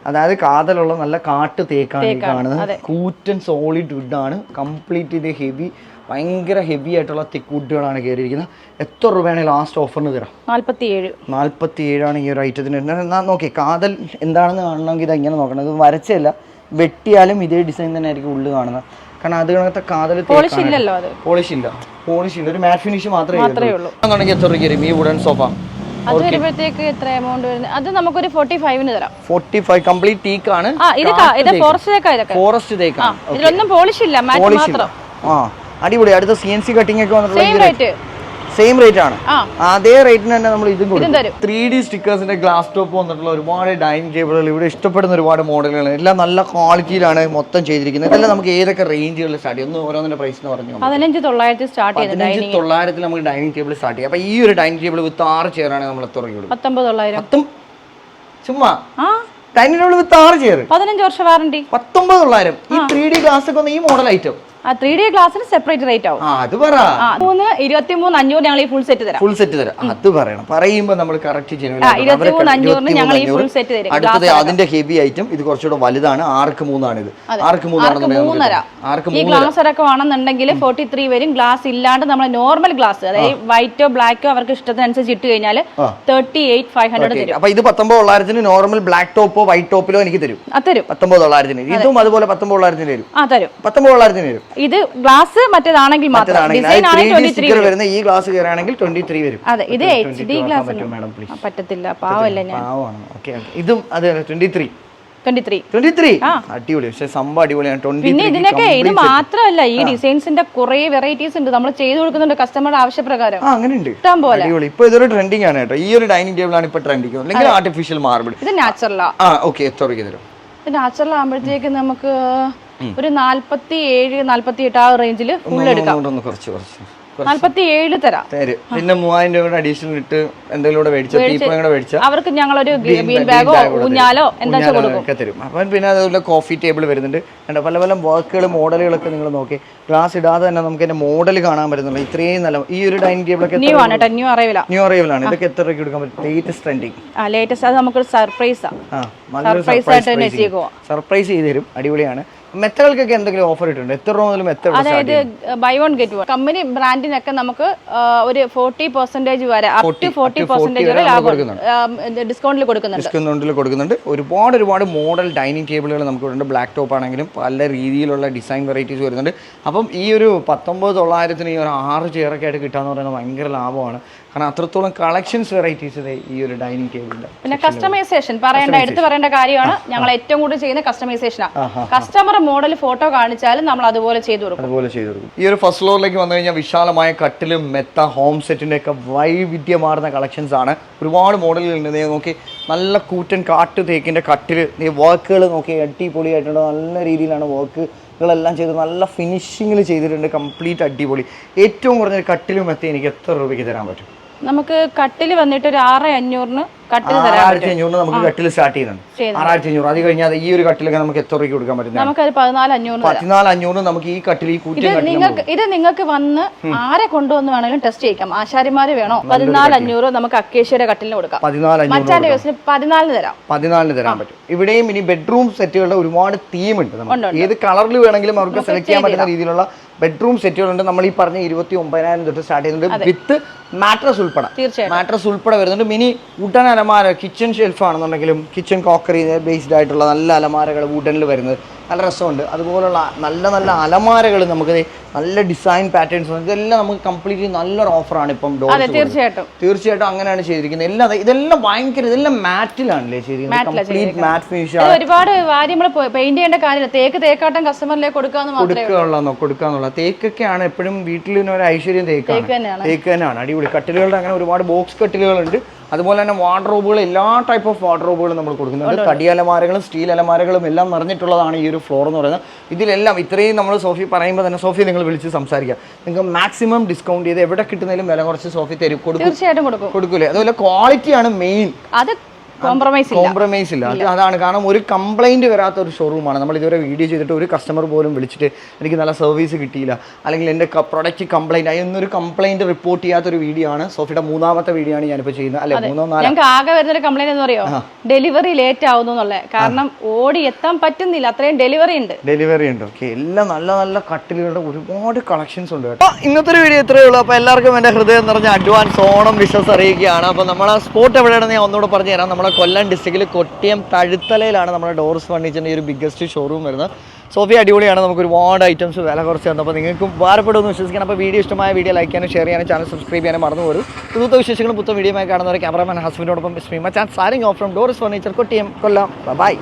അതായത് കാതലുള്ള നല്ല കാട്ട് തേക്കാണ് ഈ കാണുന്നത്. കൂറ്റൻ സോളിഡ് വുഡാണ് കംപ്ലീറ്റ് ഇത് ഹെവി ഭയങ്കര ഹെവി ആയിട്ടുള്ള തിക്ക് വുഡുകളാണ് കയറിയിരിക്കുന്നത്. എത്ര രൂപയാണ് ലാസ്റ്റ് ഓഫറിന് തരാം നാൽപ്പത്തി ഏഴ് നാൽപ്പത്തി ഏഴാണ് ഈ ഒരു ഐറ്റത്തിന് എന്നാൽ നോക്കി കാതൽ എന്താണെന്ന് കാണണമെങ്കിൽ ഇത് ഇങ്ങനെ നോക്കണം. ഇത് വരച്ചല്ല വെട്ടിയാലും ഇതേ ഡിസൈൻ തന്നെ ആയിരിക്കും ഉള്ളിൽ കാണുന്നത്. കാരണം അത് കണക്കത്തെ കാതൽ പോളിഷ് ഇല്ല. പോളിഷ് ഇല്ല. ഒരു മാറ്റ് ഫിനിഷ് മാത്രമേ ഉള്ളൂ. ആണെന്നുണ്ടെങ്കിൽ എത്ര വരും ഈ വുഡൻ സോഫ അത് വരുമ്പോഴത്തേക്ക് എത്ര എമൗണ്ട് വരുന്നത്? അത് നമുക്കൊരു ഫോർട്ടി ഫൈവിന് തരാം. ഫോർട്ടി ഫൈവ് കംപ്ലീറ്റ് ടീക്ക് ആണ് ഇത് ഫോറസ്റ്റ് തേക്കാ ഇതൊക്കെ. ഫോറസ്റ്റ് തേക്കാണ് ഇതിലൊന്നും പോളിഷ് ഇല്ല മാറ്റ് മാത്രം. ആ അടിപൊളി. അടുത്ത സി എൻ സി കട്ടിംഗ് ഒക്കെ വന്നിട്ടുള്ള സെയിം റേറ്റ് ആണ്. അതേ റേറ്റിന് തന്നെ നമ്മൾ ഇതും കൊടുക്കും. തരും. ഡി സ്റ്റിക്കേഴ്സിന്റെ ഗ്ലാസ് ടോപ്പ് വന്നിട്ടുള്ള ഒരുപാട് ഡൈനിങ് ടേബിളുകൾ ഇവിടെ ഇഷ്ടപ്പെടുന്ന ഒരുപാട് മോഡലുകൾ എല്ലാം നല്ല ക്വാളിറ്റിയിലാണ് മൊത്തം ചെയ്തിരിക്കുന്നത്. ഇതെല്ലാം നമുക്ക് ഏതൊക്കെ റേഞ്ചുകളിൽ സ്റ്റാർട്ട് ചെയ്യും? ഒന്ന് ഓരോന്നിന്റെ പ്രൈസ് എന്ന് പറഞ്ഞു പതിനഞ്ച് തൊള്ളായിരത്തി സ്റ്റാർട്ട് പതിനഞ്ച് തൊള്ളായിരത്തിൽ നമുക്ക് ഡൈനിങ് ടേബിൾ സ്റ്റാർട്ട് ചെയ്യാം. അപ്പൊ ഈ ഒരു ഡൈനിങ് ടേബിൾ വിത്ത് ആറ് ചെയറാണ് നമ്മൾ കൊടുക്കും പത്തൊമ്പത് തൊള്ളായിരം. പത്തും ചുമ്മാ. ഡൈനിങ് ടേബിൾ വിത്ത് ആറ് ചെയർ പതിനഞ്ച് വർഷം വാറണ്ടി പത്തൊമ്പത് തൊള്ളായിരം. ഈ ത്രീ ഡി ഗ്ലാസ് ഒക്കെ ഒന്ന് ഈ മോഡൽ ഐറ്റം ആ ത്രീ ഡി ഗ്ലാസ്സിന് സെപ്പറേറ്റ് റേറ്റ് ആവും. അത് പറ. മൂന്ന് ഇരുപത്തി മൂന്ന് അഞ്ഞൂറ് ഞങ്ങൾ ഈ ഫുൾ സെറ്റ് തരാം. ഫുൾ സെറ്റ് തരാം. അത് പറയണം. പറയുമ്പോൾ നമ്മൾ കറക്റ്റ് ഇരുപത്തിമൂന്ന് അഞ്ഞൂറിന് ഞങ്ങൾ ഈ ഫുൾ സെറ്റ് തരും. അടുത്തത് അതിന്റെ ഹെവി ഐറ്റം ഇത് കുറച്ചുകൂടെ വലുതാണ്. ആർക്ക് മൂന്നാണ് ഇത് ആർക്ക് മൂന്നര. ഈ ഗ്ലാസ് ഒക്കെ വേണമെന്നുണ്ടെങ്കിൽ ഫോർട്ടി ത്രീ വരും. ഗ്ലാസ് ഇല്ലാണ്ട് നമ്മൾ നോർമൽ ഗ്ലാസ് അതായത് വൈറ്റോ ബ്ലാക്കോ അവർക്ക് ഇഷ്ടത്തിനനുസരിച്ച് ഇട്ട് കഴിഞ്ഞാൽ തേർട്ടി എയ്റ്റ് ഫൈവ് ഹൺഡ്രഡ് തരും. അപ്പൊ ഇത് പത്തൊമ്പത് തൊള്ളായിരത്തിന് നോർമൽ ബ്ലാക്ക് ടോപ്പോ വൈറ്റ് ടോപ്പിലോ എനിക്ക് തരും. തരും. പത്തൊമ്പത് തൊള്ളായിരത്തിന് ഇതും അതുപോലെ പത്തൊമ്പത് തൊള്ളായിരത്തിന് തരും. ആ തരും. പത്തൊമ്പത് തൊള്ളായിരത്തിന് തരും. ഇത് ഗ്ലാസ് മറ്റേതാണെങ്കിൽ മാത്രം. ഡിസൈൻ ആണെങ്കിൽ ട്വന്റി ത്രീ വരുന്ന ഈ ഗ്ലാസ് കയറുകയാണെങ്കിൽ ട്വന്റി ത്രീ വരും. അതെ ഇത് എച്ച് ഡി ഗ്ലാസ് പറ്റും പറ്റത്തില്ല. പാവല്ല ഞാൻ. ഇതും അതെ ട്വന്റി ത്രീ അടിപൊളി. പക്ഷെ സംഭവം അടിപൊളിയാണ് പിന്നെ ഇതിനൊക്കെ ഇത് മാത്രമല്ല ഈ ഡിസൈൻസിന്റെ കുറെ വെറൈറ്റീസ് ഉണ്ട്. നമ്മൾ ചെയ്തു കൊടുക്കുന്നുണ്ട് കസ്റ്റമറുടെ ആവശ്യപ്രകാരം. ഇഷ്ടം പോലെ. അടിപൊളി. ഇപ്പൊ ഇതൊരു ട്രെൻഡിങ് ആണ് കേട്ടോ. ഈ ഒരു ഡൈനിങ് ടേബിൾ ആണ് ഇപ്പൊ ട്രെൻഡിങ് അല്ലെങ്കിൽ ആർട്ടിഫിഷ്യൽ മാർബിൾ ഇത് നാച്ചുറലാ ആ. ഓക്കെ എത്ര രൂപയ്ക്ക് തരും? ഇത് നാച്ചുറൽ ആകുമ്പോഴത്തേക്ക് നമുക്ക് ഒരു നാല്പത്തി ഏഴ് നാല്പത്തി എട്ട് ആ റേഞ്ചിൽ ഫുൾ എടുക്കാം. കുറച്ച് കുറച്ച് നാല്പത്തി ഏഴ് തരാം. തരും. പിന്നെ മൂവായിരം രൂപ അഡീഷണൽ ഇട്ട് എന്തെങ്കിലും അവർക്ക് ഞങ്ങൾ ഒരു ബീൻ ബാഗോ ഊഞ്ഞാലോ എന്താ തരും. അപ്പം പിന്നെ അതുപോലെ കോഫി ടേബിൾ വരുന്നുണ്ട്. കണ്ടോ പല പല വർക്കുകൾ മോഡലുകളൊക്കെ നിങ്ങൾ നോക്കി. ഗ്ലാസ് ഇടാതെ തന്നെ നമുക്ക് അതിന്റെ മോഡൽ കാണാൻ പറ്റുന്നുള്ളൂ. ഇത്രയും നല്ല ഈ ഒരു ഡൈനിങ് ടേബിൾ ഒക്കെ ന്യൂ ആണ് ന്യൂ അറൈവൽ ന്യൂ അറൈവൽ ആണ്. ഇതൊക്കെ എത്ര രൂപയ്ക്ക് കൊടുക്കാൻ പറ്റും? ലേറ്റസ്റ്റ് ട്രെൻഡിങ് ആ ലേറ്റസ്റ്റ് അത് നമുക്ക് സർപ്രൈസ് ആ. സർപ്രൈസ് ആയിട്ട് സർപ്രൈസ് ചെയ്ത് തരും. അടിപൊളിയാണ്. മെത്തകൾക്കൊക്കെ എന്തെങ്കിലും ഓഫർ ഇട്ടുണ്ട് എത്ര രൂപ മുതൽ മെത്ത അതായത് buy one get one company ബ്രാൻഡിനൊക്കെ നമുക്ക് ഒരു ഫോർട്ടി പെർസെന്റേജ് വരെ അപ് ടു ഫോർട്ടി പെർസെന്റേജ് വരെ ഡിസ്കൗണ്ടിൽ കൊടുക്കുന്നുണ്ട്. ഡിസ്കൗണ്ടിൽ കൊടുക്കുന്നുണ്ട്. ഒരുപാട് ഒരുപാട് മോഡൽ ഡൈനിങ് ടേബിളുകൾ നമുക്ക് ഉണ്ട് ബ്ലാക്ക് ടോപ്പ് ആണെങ്കിലും പല രീതിയിലുള്ള ഡിസൈൻ വെറൈറ്റീസ് വരുന്നുണ്ട്. അപ്പം ഈ ഒരു പത്തൊമ്പത് തൊള്ളായിരത്തിന് ഈ ഒരു ആറ് ചെയറൊക്കെ ആയിട്ട് കിട്ടാന്ന് പറയുന്നത് ഭയങ്കര ലാഭമാണ്. കാരണം അത്രത്തോളം കളക്ഷൻസ് വെറൈറ്റീസ് ഈ ഒരു ഡൈനിങ് ടേബിളിൽ പിന്നെ കസ്റ്റമൈസേഷൻ പറയേണ്ട എടുത്ത് പറയേണ്ട കാര്യമാണ്. ഞങ്ങൾ ഏറ്റവും കൂടുതൽ ചെയ്യുന്ന കസ്റ്റമൈസേഷനാണ് കസ്റ്റമർ മോഡൽ ഫോട്ടോ കാണിച്ചാലും നമ്മൾ അതുപോലെ ചെയ്തു കൊടുക്കും. അതുപോലെ ചെയ്തു കൊടുക്കും. ഈ ഒരു ഫസ്റ്റ് ഫ്ലോറിലേക്ക് വന്നു കഴിഞ്ഞാൽ വിശാലമായ കട്ടിലും മെത്ത ഹോം സെറ്റിന്റെ ഒക്കെ വൈവിധ്യമാർന്ന കളക്ഷൻസ് ആണ്. ഒരുപാട് മോഡലുകളുണ്ട് നീ നോക്കി നല്ല കൂറ്റൻ കാട്ട് തേക്കിന്റെ കട്ടിൽ നീ വർക്കുകൾ നോക്കി അടിപൊളിയായിട്ടുണ്ട്. നല്ല രീതിയിലാണ് വർക്ക് വർക്കുകളെല്ലാം ചെയ്ത് നല്ല ഫിനിഷിങ്ങിൽ ചെയ്തിട്ടുണ്ട്. കംപ്ലീറ്റ് അടിപൊളി. ഏറ്റവും കുറഞ്ഞ കട്ടിലും എത്തി എനിക്ക് എത്ര രൂപയ്ക്ക് തരാൻ പറ്റും? നമുക്ക് കട്ടിൽ വന്നിട്ട് ഒരു ആറ് അഞ്ഞൂറിന് കട്ടിൽ തരാം ആറായിരത്തി അഞ്ഞൂറിന് നമുക്ക് കട്ടിൽ സ്റ്റാർട്ട് ചെയ്യുന്നുണ്ട്. ആറായിരത്തി അഞ്ഞൂറ് അത് കഴിഞ്ഞാൽ ഈ ഒരു കട്ടിലൊക്കെ നമുക്ക് എത്ര രൂപയ്ക്ക് കൊടുക്കാൻ പറ്റും നമുക്ക് പതിനാല് അഞ്ഞൂറ് നമുക്ക് ഈ കട്ടിൽ ഈ ഇത് കൂറ്റിയ നിങ്ങൾക്ക് ഇത് നിങ്ങൾക്ക് വന്ന് ആരെ കൊണ്ടുവന്ന് വേണമെങ്കിലും ടെസ്റ്റ് ചെയ്യിക്കാം. ആശാരിമാര് വേണോ? പതിനാല് അഞ്ഞൂറ് നമുക്ക് അക്കേഷ്യയുടെ കട്ടിലിന് കൊടുക്കാം. പതിനാല് മച്ചാന്റെ കേസിന് പതിനാലിന് തരാം. പതിനാലിന് തരാൻ പറ്റും. ഇവിടെയും ഇനി ബെഡ്റൂം സെറ്റുകളുടെ ഒരുപാട് തീം. ഉണ്ട്, ഏത് കളറിൽ വേണമെങ്കിലും അവർക്ക് സെലക്ട് ചെയ്യാൻ പറ്റുന്ന രീതിയിലുള്ള ബെഡ്റൂം സെറ്റുകളുണ്ട് നമ്മൾ ഈ പറഞ്ഞ ഇരുപത്തി ഒമ്പതിനായിരം തൊട്ട് സ്റ്റാർട്ട് ചെയ്യുന്നുണ്ട്. വിത്ത് മാട്രസ് ഉൾപ്പെടെ. തീർച്ചയായും മാട്രസ് ഉൾപ്പെടെ വരുന്നുണ്ട്. മിനി വുഡൻ അലമാര കിച്ചൺ ഷെൽഫ് ആണെന്നുണ്ടെങ്കിലും കിച്ചൺ കോക്കറി ബേസ്ഡ് ആയിട്ടുള്ള നല്ല അലമാരകൾ വുഡനിൽ വരുന്നത്. നല്ല രസമുണ്ട്. അതുപോലുള്ള നല്ല നല്ല അലമാരകൾ നമുക്ക് നല്ല ഡിസൈൻ പാറ്റേൺസ് ഇതെല്ലാം നമുക്ക് കംപ്ലീറ്റ്ലി നല്ലൊരു ഓഫറാണ് ഇപ്പം തീർച്ചയായിട്ടും. തീർച്ചയായിട്ടും അങ്ങനെയാണ് ചെയ്തിരിക്കുന്നത്. എല്ലാം ഇതെല്ലാം ഭയങ്കര ഇതെല്ലാം മാറ്റിലാണല്ലേ ചെയ്തിരിക്കുന്നത്. കംപ്ലീറ്റ് മാറ്റ് ഫിനിഷ് ഒരുപാട് കാര്യങ്ങൾ പെയിന്റ് ചെയ്യേണ്ട കാര്യമില്ല. തേക്ക് തേക്കാട്ടം കസ്റ്റമറിലേക്ക് കൊടുക്കാന്ന് കൊടുക്കാന്നുള്ള തേക്കൊക്കെയാണ് എപ്പോഴും വീട്ടിൽ ഒരു ഐശ്വര്യം തേക്കാണ്. തേക്ക് തന്നെയാണ്. തന്നെയാണ്. അടിപൊളി. കട്ടിലുകളുടെ അങ്ങനെ ഒരുപാട് ബോക്സ് കട്ടിലുകളുണ്ട്. അതുപോലെ തന്നെ വാർഡ്രോബുകൾ എല്ലാ ടൈപ്പ് ഓഫ് വാർഡ്രോബുകളും നമ്മൾ കൊടുക്കുന്നുണ്ട്. തടി അലമാരകളും സ്റ്റീൽ അലമാരകളും എല്ലാം നിറഞ്ഞിട്ടുള്ളതാണ് ഈ ഒരു ഫ്ലോർ എന്ന് പറയുന്നത്. ഇതിലെല്ലാം ഇത്രയും നമ്മൾ സോഫി പറയുമ്പോൾ തന്നെ സോഫി നിങ്ങൾ വിളിച്ച് സംസാരിക്കുക നിങ്ങൾക്ക് മാക്സിമം ഡിസ്കൗണ്ട് ചെയ്ത് എവിടെ കിട്ടുന്നതിലും വില കുറച്ച് സോഫി തരും. കൊടുക്കും. തീർച്ചയായിട്ടും കൊടുക്കും. കൊടുക്കൂലേ? അതുപോലെ ക്വാളിറ്റിയാണ് മെയിൻ അത് കോംപ്രമൈസ് ഇല്ല. കോംപ്രമൈസ് ഇല്ല. അതാണ് കാരണം ഒരു കംപ്ലൈന്റ് വരാത്ത ഒരു ഷോറൂമാണ് നമ്മൾ ഇതുവരെ വീഡിയോ ചെയ്തിട്ട് ഒരു കസ്റ്റമർ പോലും വിളിച്ചിട്ട് എനിക്ക് നല്ല സർവീസ് കിട്ടിയില്ല. അല്ലെങ്കിൽ എന്റെ പ്രൊഡക്റ്റ് കംപ്ലൈന്റ് ആയി എന്നൊരു കംപ്ലൈന്റ് റിപ്പോർട്ട് ചെയ്യാത്ത ഒരു വീഡിയോ ആണ്. സോഫിയുടെ മൂന്നാമത്തെ വീഡിയോ ആണ് ഞാനിപ്പോൾ ചെയ്യുന്നത്. അല്ലെ? മൂന്നോ നാലോ? ഞങ്ങൾക്ക് ആകെ വരുന്നൊരു കംപ്ലൈന്റ് എന്ന് പറയുമോ? ഡെലിവറി ലേറ്റ് ആവുന്നു എന്നുള്ളത് കാരണം ഓടി എത്താൻ പറ്റുന്നില്ല. അത്രയും ഡെലിവറി ഉണ്ട്. ഡെലിവറി ഉണ്ട്. ഓക്കെ. എല്ലാം നല്ല നല്ല കട്ടിലുകളുടെ ഒരുപാട് കളക്ഷൻസ് ഉണ്ട് കേട്ടോ. ഇന്നത്തെ ഒരു വീഡിയോ ഇത്രയേ ഉള്ളൂ. അപ്പോൾ എല്ലാവർക്കും എന്റെ ഹൃദയം നിറഞ്ഞ അഡ്വാൻസ് ഓണം വിശ്വസ് അറിയിക്കുകയാണ്. അപ്പോൾ നമ്മളെ സ്പോട്ട് എവിടെയാണെന്ന് ഞാൻ ഒന്നുകൂടെ പറഞ്ഞു തരാം നമ്മുടെ കൊല്ലം ഡിസ്ട്രിക്റ്റിൽ കൊട്ടിയം തഴുത്തലയിലാണ് നമ്മുടെ ഡോർസ് ഫർണിച്ചറിന്റെ ഒരു ബിഗ്ഗസ്റ്റ് ഷോറൂം വരുന്നത്. സോഫി അടിപൊളിയാണ്. നമുക്ക് ഒരുപാട് ഐറ്റംസ് വില കുറച്ച് തന്നെ. അപ്പോൾ നിങ്ങൾക്ക് ഉപകാരപ്പെടുമെന്ന് വിശ്വസിക്കണം. അപ്പോൾ വീഡിയോ ഇഷ്ടമായ വീഡിയോ ലൈക്ക് ചെയ്യാനും ഷെയർ ചെയ്യാനും ചാനൽ സബ്സ്ക്രൈബ് ചെയ്യാനും മറന്നു പോലും പുതുത്ത വിശേഷങ്ങളും പുത്ത ആയി കാണുന്നവരെ ക്യാമറമാൻ ഹസ്ബൻഡോടൊപ്പം സ്മീമ ചാൻ സാരിങ് of from doors furniture Kottiyam Kollam. Bye